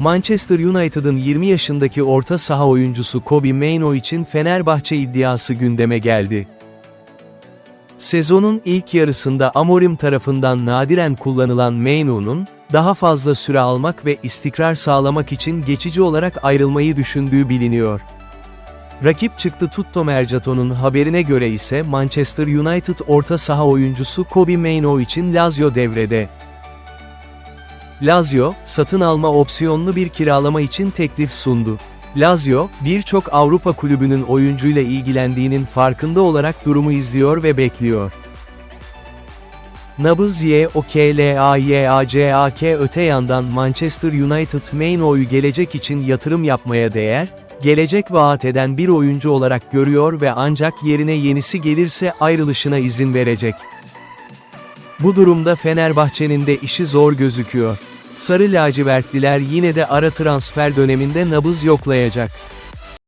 Manchester United'ın 20 yaşındaki orta saha oyuncusu Kobe Mainoo için Fenerbahçe iddiası gündeme geldi. Sezonun ilk yarısında Amorim tarafından nadiren kullanılan Mainoo'nun, daha fazla süre almak ve istikrar sağlamak için geçici olarak ayrılmayı düşündüğü biliniyor. Rakip çıktı Tutto Mercato'nun haberine göre ise Manchester United orta saha oyuncusu Kobe Mainoo için Lazio devrede. Lazio, satın alma opsiyonlu bir kiralama için teklif sundu. Lazio, birçok Avrupa kulübünün oyuncuyla ilgilendiğinin farkında olarak durumu izliyor ve bekliyor. Nabız Y O K L A Y A C A K öte yandan Manchester United Mainoo'yu gelecek için yatırım yapmaya değer, gelecek vaat eden bir oyuncu olarak görüyor ve ancak yerine yenisi gelirse ayrılışına izin verecek. Bu durumda Fenerbahçe'nin de işi zor gözüküyor. Sarı lacivertliler yine de ara transfer döneminde nabız yoklayacak.